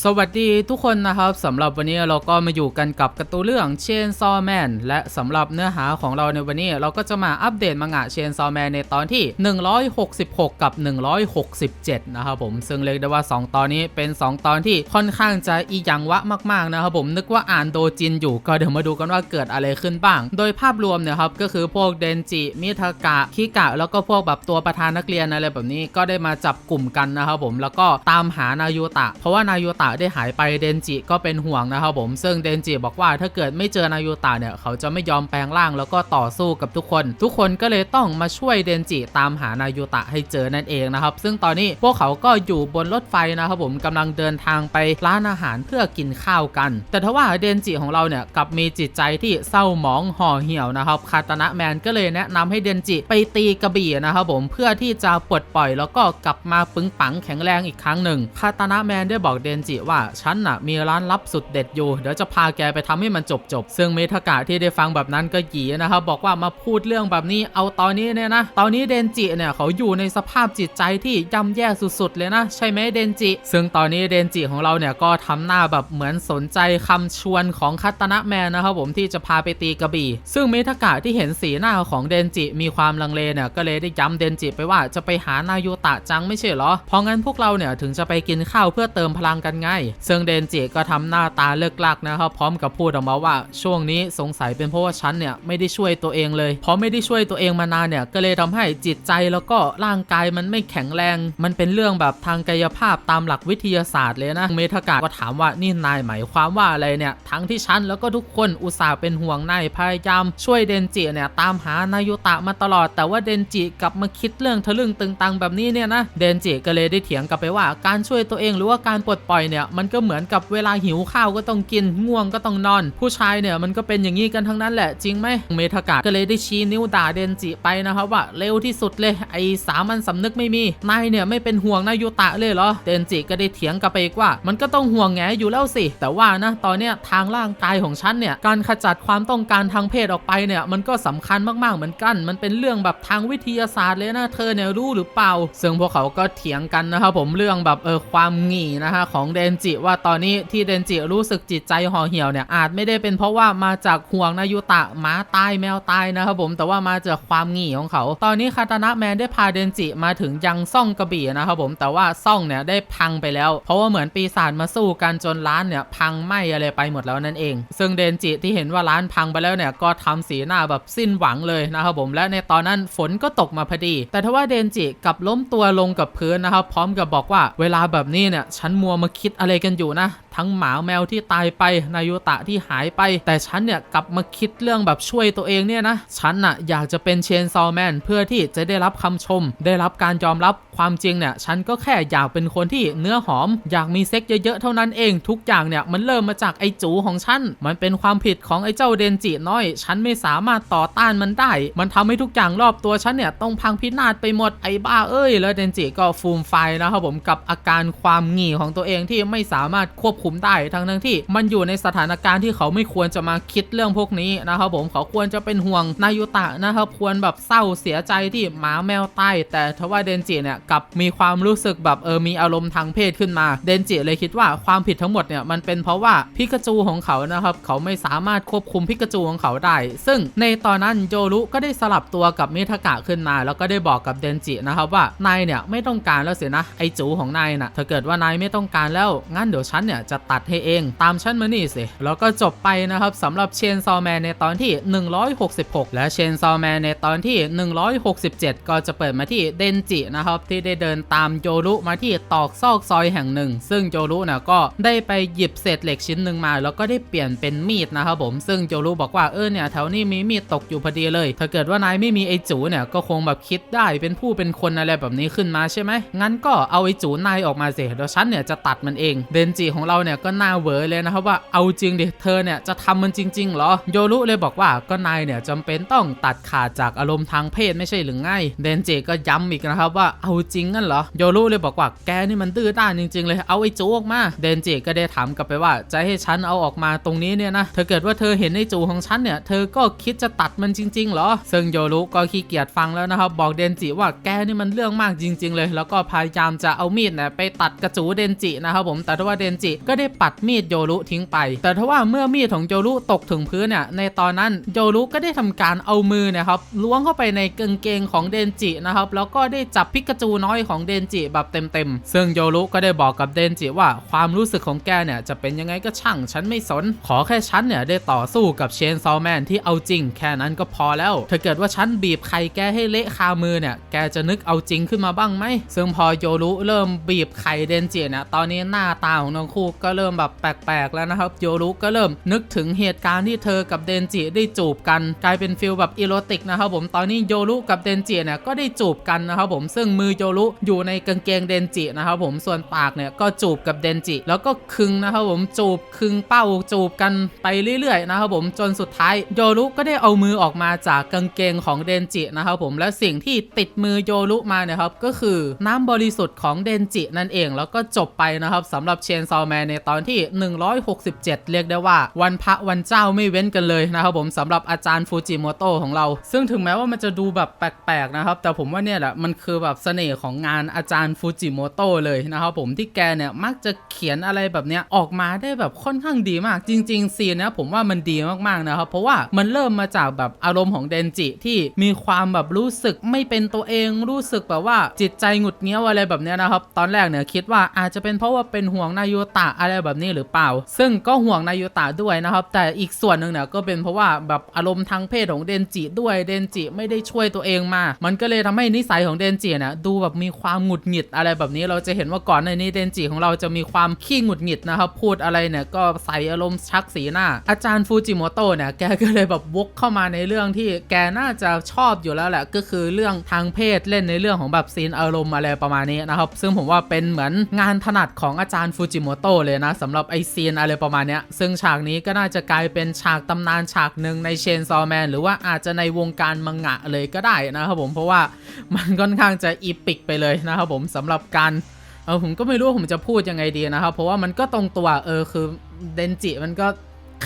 สวัสดีทุกคนนะครับสำหรับวันนี้เราก็มาอยู่กันกับการ์ตูนเรื่อง Chainsaw Man และสำหรับเนื้อหาของเราในวันนี้เราก็จะมาอัปเดตมังงะ Chainsaw Man ในตอนที่ 166 กับ 167 นะครับผมซึ่งเรียกได้ว่า 2 ตอนนี้เป็น 2 ตอนที่ค่อนข้างจะอีหยังวะมากๆนะครับผมนึกว่าอ่านโดจินอยู่ก็เดี๋ยวมาดูกันว่าเกิดอะไรขึ้นบ้าง โดยภาพรวมเนี่ยครับก็คือพวกเดนจิมิทากะคิกะ แล้วก็พวกแบบตัวประธานนักเรียนอะไรแบบนี้ก็ได้มาจับกลุ่มกันนะครับผมแล้วก็ตามหานายูตะ เพราะว่านายูตะได้หายไปเดนจิก็เป็นห่วงนะครับผมซึ่งเดนจิบอกว่าถ้าเกิดไม่เจอนายูตะเนี่ยเขาจะไม่ยอมแปลงร่างแล้วก็ต่อสู้กับทุกคน ทุกคนก็เลยต้องมาช่วยเดนจิตามหานายูตะให้เจอนั่นเองนะครับซึ่งตอนนี้พวกเขาก็อยู่บนรถไฟนะครับผมกำลังเดินทางไปร้านอาหารเพื่อกินข้าวกัน แต่ทว่าเดนจิของเราเนี่ยกับมีจิตใจที่เศร้าหมองห่อเหี่ยวนะครับคาตานะแมนก็เลยแนะนำให้เดนจิไปตีกระบี่นะครับผมเพื่อที่จะปลดปล่อยแล้วก็กลับมาปึงปังแข็งแรงอีกครั้งหนึ่งคาตานะแมนได้บอกเดนจิว่าฉันน่ะมีร้านลับสุดเด็ดอยู่ เดี๋ยวจะพาแกไปทำให้มันจบจบๆซึ่งเมทากะที่ได้ฟังแบบนั้นก็หยีนะครับบอกว่ามาพูดเรื่องแบบนี้เอาตอนนี้เนี่ยนะ ตอนนี้เดนจิเนี่ยเขาอยู่ในสภาพจิตใจที่ย่ำแย่สุดๆเลยนะ ใช่ไหมเดนจิ ซึ่งตอนนี้เดนจิของเราเนี่ยก็ทำหน้าแบบเหมือนสนใจคำชวนของคัตนะแมนนะครับผมที่จะพาไปตีกระบี่ ซึ่งเมทากะที่เห็นสีหน้าของเดนจิมีความลังเลเนี่ยก็เลยได้ย้ำเดนจิไปว่าจะไปหานายูตะจังไม่ใช่เหรอเพราะงั้นพวกเราเนี่ยถึงจะไปกินข้าวเพื่อเติมพลังกันไง ซึ่งเดนจิก็ทำหน้าตาเลิกลักนะครับพร้อมกับพูดออกมาว่าช่วงนี้สงสัยเป็นเพราะว่าฉันเนี่ยไม่ได้ช่วยตัวเองเลยเพราะไม่ได้ช่วยตัวเองมานานเนี่ยก็เลยทำให้จิตใจแล้วก็ร่างกายมันไม่แข็งแรง มันเป็นเรื่องแบบทางกายภาพตามหลักวิทยาศาสตร์เลยนะเมทากะก็ถามว่านี่นายหมายความว่าอะไรเนี่ยทั้งที่ฉันแล้วก็ทุกคนอุตส่าห์เป็นห่วงนายพยายามช่วยเดนจิเนี่ยตามหานายุตะมาตลอด แต่ว่าเดนจิกลับมาคิดเรื่องทะลึ่งตึงตังแบบนี้เนี่ยนะเดนจิก็เลยได้เถียงกลับไปว่าการช่วยตัวเองหรือว่าการปลดปล่อยเนี่ยมันก็เหมือนกับเวลาหิวข้าวก็ต้องกินง่วงก็ต้องนอน ผู้ชายเนี่ยมันก็เป็นอย่างนี้กันทั้งนั้นแหละจริงไหมเมทากะก็เลยได้ชี้นิ้วด่าเดนจิไปนะครับว่าเร็วที่สุดเลยไอ้สามัญสำนึกไม่มีนายเนี่ยไม่เป็นห่วงนายุตะเลยเหรอเดนจิก็ได้เถียงกลับไปอีกว่า มันก็ต้องห่วงแงอยู่แล้วสิ แต่ว่านะตอนเนี้ยทางร่างกายของฉันเนี่ยการขจัดความต้องการทางเพศออกไปเนี่ยมันก็สำคัญมากๆเหมือนกัน มันเป็นเรื่องแบบทางวิทยาศาสตร์เลยนะเธอเนี่ยรู้หรือเปล่า ซึ่งพวกเขาก็เถียงกันนะครับผมเรื่องแบบเออความหงี่นะฮะของเดนจิว่าตอนนี้ที่เดนจิรู้สึกจิตใจห่อเหี่ยวเนี่ยอาจไม่ได้เป็นเพราะว่ามาจากห่วงนายุตะหมาตายแมวตายนะครับผมแต่ว่ามาจากความหงี่ของเขา ตอนนี้คาตานะแมนได้พาเดนจิมาถึงยังซ่องกระบี่นะครับผมแต่ว่าซ่องเนี่ยได้พังไปแล้ว เพราะว่าเหมือนปีศาจมาสู้กันจนร้านเนี่ยพังไหมอะไรไปหมดแล้วนั่นเอง ซึ่งเดนจิที่เห็นว่าร้านพังไปแล้วเนี่ยก็ทำสีหน้าแบบสิ้นหวังเลยนะครับผมและในตอนนั้นฝนก็ตกมาพอดี แต่ทว่าเดนจิกลับล้มตัวลงกับพื้นนะครับพร้อมกับบอกว่าเวลาแบบนี้เนี่ยฉันมัวมาคิดอะไรกันอยู่นะ ทั้งหมาแมวที่ตายไปนายุตะที่หายไป แต่ฉันเนี่ยกลับมาคิดเรื่องแบบช่วยตัวเองเนี่ยนะ ฉันน่ะอยากจะเป็นเชนซอแมนเพื่อที่จะได้รับคำชม ได้รับการยอมรับความจริงเนี่ยฉันก็แค่อยากเป็นคนที่เนื้อหอม อยากมีเซ็กเยอะๆเท่านั้นเอง ทุกอย่างเนี่ยมันเริ่มมาจากไอ้จูของฉันมันเป็นความผิดของไอ้เจ้าเดนจิน้อย ฉันไม่สามารถต่อต้านมันได้ มันทำให้ทุกอย่างรอบตัวฉันเนี่ยต้องพังพินาศไปหมดไอ้บ้าเอ้ยแล้วเดนจิก็ฟูมไฟนะครับผมกับอาการความหงี่ของตัวเองที่ไม่สามารถควบคุมได้ทั้งทั้งที่ มันอยู่ในสถานการณ์ที่เขาไม่ควรจะมาคิดเรื่องพวกนี้นะครับผมเขาควรจะเป็นห่วงนายุตะนะครับควรแบบเศร้าเสียใจที่หมาแมวตายแต่ทว่าเดนจิเนี่ยกับมีความรู้สึกแบบเออมีอารมณ์ทางเพศขึ้นมาเดนจิเลยคิดว่าความผิดทั้งหมดเนี่ยมันเป็นเพราะว่าพิกาจูของเขานะครับเขาไม่สามารถควบคุมพิกาจูของเขาได้ ซึ่งในตอนนั้นโยรุก็ได้สลับตัวกับมิทากะขึ้นมา แล้วก็ได้บอกกับเดนจินะครับว่านายเนี่ยไม่ต้องการแล้วเสินะไอจูของนายน่ะถ้าเกิดว่านายไม่ต้องการแล้วงั้นเดี๋ยวฉันเนี่ยจะตัดให้เองตามฉันมานี่สิแล้วก็จบไปนะครับสำหรับเชนซอแมนในตอนที่ 166 และเชนซอแมนในตอนที่ 167 ก็จะเปิดมาที่เดนจินะครับที่ได้เดินตามโยรุมาที่ตอกซอกซอยแห่งหนึ่ง ซึ่งโยรุนี่ยก็ได้ไปหยิบเศษเหล็กชิ้นหนึ่งมา แล้วก็ได้เปลี่ยนเป็นมีดนะครับผมซึ่งโยรุบอกว่าเออเนี่ยแถวนี้มีมีดตกอยู่พอดีเลย ถ้าเกิดว่านายไม่มีไอจูเนี่ยก็คงแบบคิดได้เป็นผู้เป็นคนอะไรแบบนี้ขึ้นมาใช่ไหมงั้นก็เอาไอจูนายออกมาสิเดี๋ยวฉันเนี่ยจะตัดมันเองเดนจิของเราเนี่ยก็หน่าเวอเลยนะครับว่าเอาจริงดิเธอเนี่ยจะทำมันจริงๆเหรอโยรุเลยบอกว่าก็นายเนี่ยจำเป็นต้องตัดขาดจากอารมณ์ทางเพศไม่ใช่หรือไงเดนจิก็ย้ำอีกนะครับว่าเอาจริงงั้นเหรอโยรุเลยบอกว่าแกนี่มันดื้อด้านจริง ๆ เลยเอาไอ้จูออกมาเดนจิก็ได้ถามกลับไปว่าจะให้ฉันเอาออกมาตรงนี้เนี่ยนะถ้าเกิดว่าเธอเห็นไอ้จูของฉันเนี่ยเธอก็คิดจะตัดมันจริงๆเหรอ ซึ่งโยรุก็ขี้เกียจฟังแล้วนะครับบอกเดนจิว่าแกนี่มันเรื่องมากจริง ๆ เลย แล้วก็พยายามจะเอามีดเนี่ยไปตัดกระจูเดนจินะครับผมแต่ว่าเดนจิก็็ได้ปัดมีดโยรุทิ้งไป แต่ทว่าเมื่อมีดของโยรุตกถึงพื้นเนี่ยในตอนนั้นโยรุก็ได้ทำการเอามือเนี่ยครับล้วงเข้าไปในกางเกงของเดนจินะครับแล้วก็ได้จับพิกาจูน้อยของเดนจิแบบเต็มๆ ซึ่งโยรุก็ได้บอกกับเดนจิว่าความรู้สึกของแกเนี่ยจะเป็นยังไงก็ช่างฉันไม่สน ขอแค่ฉันเนี่ยได้ต่อสู้กับเชนซอแมนที่เอาจริงแค่นั้นก็พอแล้ว ถ้าเกิดว่าฉันบีบใครแกให้เละคามือเนี่ยแกจะนึกเอาจริงขึ้นมาบ้างไหม ซึ่งพอโยรุเริ่มบีบไข่เดนจิเนี่ยตอนนี้หน้าตาของทั้งคู่ก็เริ่มแบบแปลกๆแล้วนะครับโยรุก็เริ่มนึกถึงเหตุการณ์ที่เธอกับเดนจิได้จูบกัน กลายเป็นฟิลแบบอีโรติกนะครับผมตอนนี้โยรุกับเดนจิเนี่ยก็ได้จูบกันนะครับผมซึ่งมือโยรุอยู่ในกางเกงเดนจินะครับผมส่วนปากเนี่ยก็จูบกับเดนจิ แล้วก็คึงนะครับผมจูบคึงเป้าจูบกันไปเรื่อยๆนะครับผมจนสุดท้ายโยรุก็ได้เอามือออกมาจากกางเกงของเดนจินะครับผมและสิ่งที่ติดมือโยรุมาเนี่ยครับก็คือน้ำบริสุทธิ์ของเดนจินั่นเอง แล้วก็จบไปนะครับสำหรับเชนซอลแมนในตอนที่ 167 เรียกได้ว่า วันพระวันเจ้าไม่เว้นกันเลยนะครับผมสำหรับอาจารย์ฟูจิโมโตะของเรา ซึ่งถึงแม้ว่ามันจะดูแบบแปลกๆนะครับ แต่ผมว่าเนี่ยแหละมันคือแบบเสน่ห์ของงานอาจารย์ฟูจิโมโตะเลยนะครับผมที่แกเนี่ยมักจะเขียนอะไรแบบเนี้ยออกมาได้แบบค่อนข้างดีมาก จริงๆซีนนี้ยผมว่ามันดีมากๆนะครับ เพราะว่ามันเริ่มมาจากแบบอารมณ์ของเดนจิที่มีความแบบรู้สึกไม่เป็นตัวเองรู้สึกแบบว่าจิตใจหงุดเงี้ยวอะไรแบบเนี้ยนะครับ ตอนแรกเนี่ยคิดว่าอาจจะเป็นเพราะว่าเป็นห่วงนายูตะอะไรแบบนี้หรือเปล่า ซึ่งก็ห่วงนายูตะด้วยนะครับ แต่อีกส่วนหนึ่งเนี่ยก็เป็นเพราะว่าแบบอารมณ์ทางเพศของเดนจิด้วยเดนจิไม่ได้ช่วยตัวเองมา มันก็เลยทำให้นิสัยของเดนจิเนี่ยดูแบบมีความหงุดหงิดอะไรแบบนี้เราจะเห็นว่าก่อนในนี้เดนจิของเราจะมีความขี้หงุดหงิดนะครับ พูดอะไรเนี่ยก็ใส่อารมณ์ชักสีหน้า อาจารย์ฟูจิโมโตะเนี่ยแกก็เลยแบบวกเข้ามาในเรื่องที่แกน่าจะชอบอยู่แล้วแหละก็คือเรื่องทางเพศเล่นในเรื่องของแบบซีนอารมณ์อะไรประมาณนี้นะครับ ซึ่งผมว่าเป็นเหมือนงานถนัดของอาจารย์ฟูจิโมโตะเลยนะสำหรับไอซีนอะไรประมาณเนี้ย ซึ่งฉากนี้ก็น่าจะกลายเป็นฉากตำนานฉากหนึ่งในเชนซอแมนหรือว่าอาจจะในวงการมังงะเลยก็ได้นะครับผมเพราะว่ามันค่อนข้างจะอีปิกไปเลยนะครับผมสำหรับการเออผมก็ไม่รู้ผมจะพูดยังไงดีนะครับเพราะว่ามันก็ตรงตัวเออคือเดนจิมันก็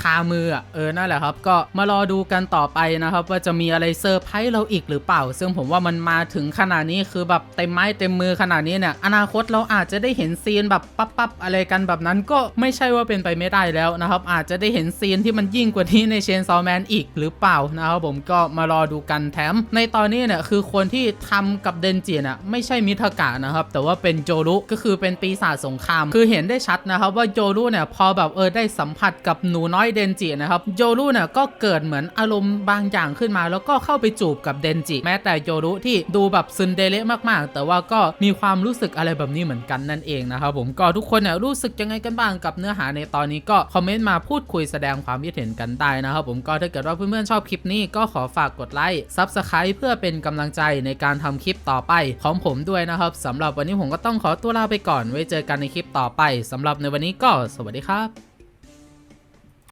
คามืออะเออนั่นแหละครับ ก็มารอดูกันต่อไปนะครับ ว่าจะมีอะไรเซอร์ไพรส์เราอีกหรือเปล่า ซึ่งผมว่ามันมาถึงขนาดนี้คือแบบเต็มไม้เต็มมือขนาดนี้เนี่ยอนาคตเราอาจจะได้เห็นซีนแบบปั๊บปั๊บอะไรกันแบบนั้นก็ไม่ใช่ว่าเป็นไปไม่ได้แล้วนะครับ อาจจะได้เห็นซีนที่มันยิ่งกว่านี้ในเชนซอแมนอีกหรือเปล่านะครับผมก็มารอดูกันแถม ในตอนนี้เนี่ยคือคนที่ทำกับเดนจิเนี่ยไม่ใช่มิทากะนะครับ แต่ว่าเป็นโจรุก็คือเป็นปีศาจสงคราม คือเห็นได้ชัดนะครับว่าโจรุเนี่ยพอแบบเออได้สัมผัสกับหนูน้อยเดนจินะครับโจรุเนี่ยก็เกิดเหมือนอารมณ์บางอย่างขึ้นมา แล้วก็เข้าไปจูบกับเดนจิ แม้แต่โจรุที่ดูแบบซึนเดเละมากๆ แต่ว่าก็มีความรู้สึกอะไรแบบนี้เหมือนกันนั่นเองนะครับผมก็ทุกคนเนี่ยรู้สึกยังไงกันบ้างกับเนื้อหาในตอนนี้ก็คอมเมนต์มาพูดคุยแสดงความคิดเห็นกันได้นะครับผมก็ถ้าเกิดว่าเพื่อนๆชอบคลิปนี้ก็ขอฝากกดไลค์ซับสไคร b e เพื่อเป็นกำลังใจในการทำคลิปต่อไปของผมด้วยนะครับสำหรับวันนี้ผมก็ต้องขอตัวลาไปก่อนไว้เจอกันในคลิปต่อไปสำหรับในวันนี้ก็สวัสดีครับ